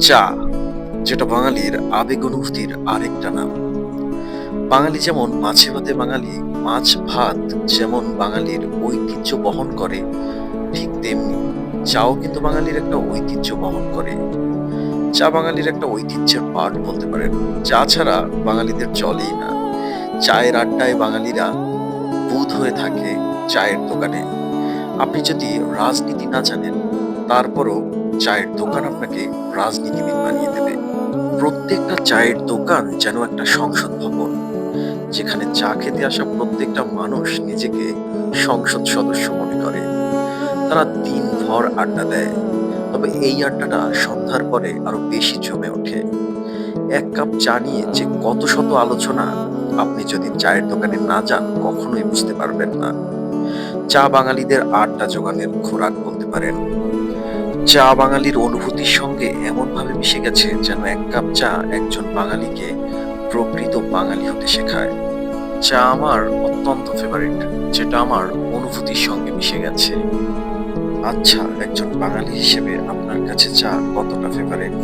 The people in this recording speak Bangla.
চা, যেটা বাঙালির আবেগ অনুভূতির আরেকটা নাম। বাঙালি যেমন মাছে ভাতে বাঙালি, মাছ ভাত যেমন বাঙালির ঐতিহ্য বহন করে, ঠিক তেমনি চাও কিন্তু বাঙালির একটা ঐতিহ্য বহন করে। চা বাঙালির একটা ঐতিহ্যের পার্ট বলতে পারেন। চা ছাড়া বাঙালিদের চলেই না। চায়ের আড্ডায় বাঙালিরা বুধ হয়ে থাকে চায়ের দোকানে। আপনি যদি রাজনীতি না জানেন, তারপরও চায়ের দোকান আপনাকে রাজনীতিবিদ বানিয়ে দেবে। প্রত্যেকটা চায়ের দোকান যেন একটা সংসদ ভবন, যেখানে চা খেতে আসা প্রত্যেকটা মানুষ নিজেকে সংসদ সদস্য মনে করে। তারা দিনভর আড্ডা দেয়, তবে এই আড্ডাটা সন্ধ্যার পরে আরও বেশি জমে ওঠে। এক কাপ চা নিয়ে যে কত শত আলোচনা আপনি যদি চায়ের দোকানে না যান, কখনোই বুঝতে পারবেন না। চা বাঙালিদের আড্ডা জোগানের খোরাক বলতে পারেন। চা বাঙালির অনুভূতির সঙ্গে এমনভাবে মিশে গেছে যেন এক কাপ চা একজন বাঙালিকে প্রকৃত বাঙালি হতে শেখায়। চা আমার অত্যন্ত ফেভারিট যেটা আমার অনুভূতির সঙ্গে মিশে গেছে। আচ্ছা একজন বাঙালি হিসেবে আপনার কাছে চা কতটা ফেভারিট